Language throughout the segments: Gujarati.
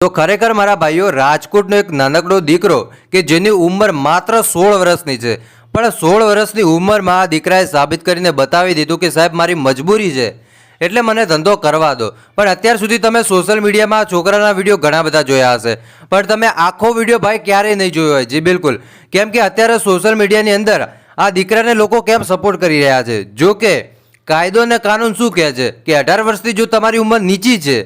તો ખરેખર મારા ભાઈઓ, રાજકોટનો એક નાનકડો દીકરો કે જેની ઉંમર માત્ર સોળ વર્ષની છે, પણ સોળ વર્ષની ઉંમરમાં આ દીકરાએ સાબિત કરીને બતાવી દીધું કે સાહેબ, મારી મજબૂરી છે, એટલે મને ધંધો કરવા દો. પણ અત્યાર સુધી તમે સોશિયલ મીડિયામાં આ છોકરાના વીડિયો ઘણા બધા જોયા હશે. પણ તમે આખો વીડિયો ભાઈ ક્યારેય નહીં જોયો હોય. જી, બિલકુલ. કેમ કે અત્યારે સોશિયલ મીડિયાની અંદર આ દીકરાને લોકો કેમ સપોર્ટ કરી રહ્યા છે? જો કે કાયદો અને કાનૂન શું કહે છે? કે અઢાર વર્ષથી જો તમારી ઉંમર નીચી છે,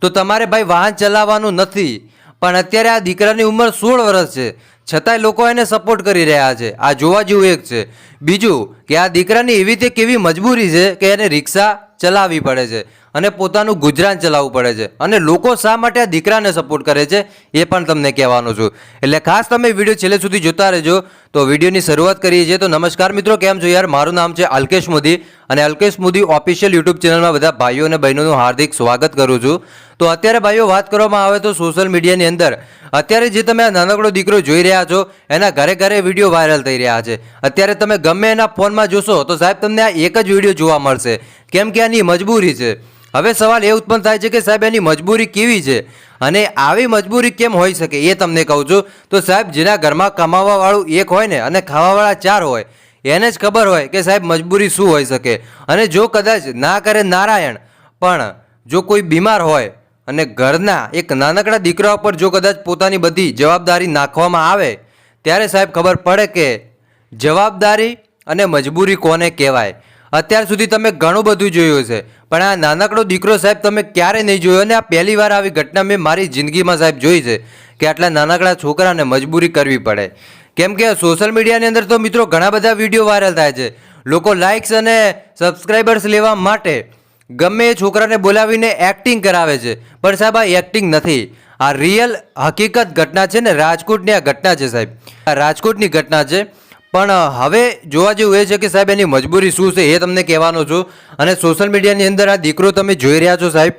તો તમારે ભાઈ વાહન ચલાવવાનું નથી. પણ અત્યારે આ દીકરાની ઉંમર સોળ વર્ષ છે. છતાંય લોકો એને સપોર્ટ કરી રહ્યા છે. આ જોવા જેવું એક છે. બીજું કે આ દીકરાની એવી તે કેવી મજબૂરી છે કે એને રિક્ષા ચલાવવી પડે છે અને પોતાનું ગુજરાન ચલાવવું પડે છે. અને લોકો શા માટે આ દીકરાને સપોર્ટ કરે છે એ પણ તમને કહેવાનું છું. એટલે ખાસ તમે વીડિયો છેલ્લે સુધી જોતા રહેજો. તો વિડીયોની શરૂઆત કરીએ છીએ. તો નમસ્કાર મિત્રો, કેમ છો યાર? મારું નામ છે અલ્કેશ મોદી. અને અલ્કેશ મોદી ઓફિશિયલ યુટ્યુબ ચેનલમાં બધા ભાઈઓ અને બહેનોનું હાર્દિક સ્વાગત કરું છું. તો અત્યારે ભાઈઓ વાત કરવામાં આવે તો સોશિયલ મીડિયાની અંદર, અત્યારે જે તમે આ નાનકડો દીકરો જોઈ રહ્યા છો, એના ઘરે ઘરે વીડિયો વાયરલ થઈ રહ્યા છે. અત્યારે તમે ગમે એના ફોનમાં જોશો, તો સાહેબ તમને આ એક જ વીડિયો જોવા મળશે. કેમ કે આની મજબૂરી છે. હવે સવાલ એ ઉત્પન્ન થાય છે કે સાહેબ એની મજબૂરી કેવી છે? અને આવી મજબૂરી કેમ હોઈ શકે એ તમને કહું છું. તો સાહેબ જેના ઘરમાં કમાવાવાળું એક હોય ને, અને ખાવાવાળા ચાર હોય, એને જ ખબર હોય કે સાહેબ મજબૂરી શું હોઈ શકે. અને જો કદાચ ના કરે નારાયણ, પણ જો કોઈ બીમાર હોય અને ઘરના એક નાનકડા દીકરા ઉપર જો કદાચ પોતાની બધી જવાબદારી નાખવામાં આવે, ત્યારે સાહેબ ખબર પડે કે જવાબદારી અને મજબૂરી કોને કહેવાય? અત્યાર સુધી તમે ઘણું બધું જોયું છે પણ આ નાનકડો દીકરો સાહેબ તમે ક્યારે નહીં જોયો અને આ પહેલી વાર આવી ઘટના મેં મારી જિંદગીમાં સાહેબ જોઈ છે કે આટલા નાનકડા છોકરાને મજબૂરી કરવી પડે. કેમ કે સોશિયલ મીડિયાની અંદર તો મિત્રો ઘણા બધા વીડિયો વાયરલ થાય છે. લોકો લાઇક્સ અને સબસ્ક્રાઈબર્સ લેવા માટે ગમે એ છોકરાને બોલાવીને એક્ટિંગ કરાવે છે. પણ સાહેબ, આ એક્ટિંગ નથી. આ રિયલ હકીકત ઘટના છે ને, રાજકોટની આ ઘટના છે સાહેબ. આ રાજકોટની ઘટના છે. પણ હવે જોવા જેવું એ છે કે સાહેબ, એની મજબૂરી શું છે એ તમને કહેવાનો છું. અને સોશિયલ મીડિયાની અંદર આ દીકરો તમે જોઈ રહ્યા છો સાહેબ.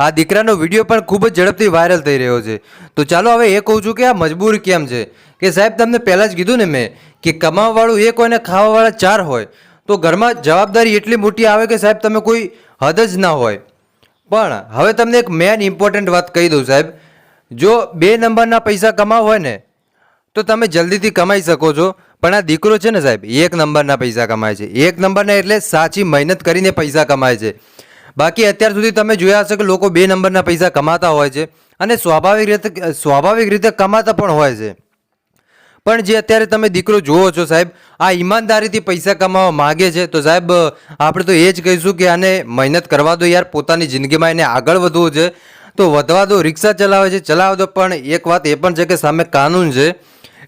આ દીકરાનો વીડિયો પણ ખૂબ જ ઝડપથી વાયરલ થઈ રહ્યો છે. તો ચાલો હવે એ કહું છું કે આ મજબૂર કેમ છે? કે સાહેબ, તમને પહેલાં જ કીધું ને મેં કે કમાવાવાળું એક હોય ને ખાવાવાળા ચાર હોય. તો ઘરમાં જવાબદારી એટલી મોટી આવે કે સાહેબ, તમે કોઈ હદ જ ના હોય. પણ હવે તમને એક મેન ઇમ્પોર્ટન્ટ વાત કહી દઉં સાહેબ. જો બે નંબરના પૈસા કમાવ હોય ને, તો તમે જલ્દીથી કમાઈ શકો છો. પણ આ દીકરો છે ને સાહેબ, એક નંબરના પૈસા કમાય છે. એક નંબરના એટલે સાચી મહેનત કરીને પૈસા કમાય છે. બાકી અત્યાર સુધી તમે જોયા હશે કે લોકો બે નંબરના પૈસા કમાતા હોય છે અને સ્વાભાવિક રીતે સ્વાભાવિક રીતે કમાતા પણ હોય છે. પણ જે અત્યારે તમે દીકરો જુઓ છો સાહેબ, આ ઈમાનદારીથી પૈસા કમાવા માગે છે, તો સાહેબ, આપણે તો એ જ કહીશું કે આને મહેનત કરવા દો યાર, પોતાની જિંદગીમાં એને આગળ વધવું છે. તો વધવા દો, રિક્ષા ચલાવે છે, ચલાવ દો, પણ એક વાત એ પણ છે કે સામે કાનૂન છે.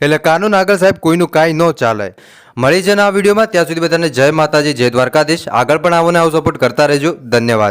એટલે કાનૂન આગળ સાહેબ કોઈનું કાંઈ ન ચાલે. મળી છે આ વિડીયોમાં, ત્યાં સુધી બધાને જય માતાજી, જય દ્વારકાધીશ. આગળ પણ આવોને આવો સપોર્ટ કરતા રહેજો. ધન્યવાદ.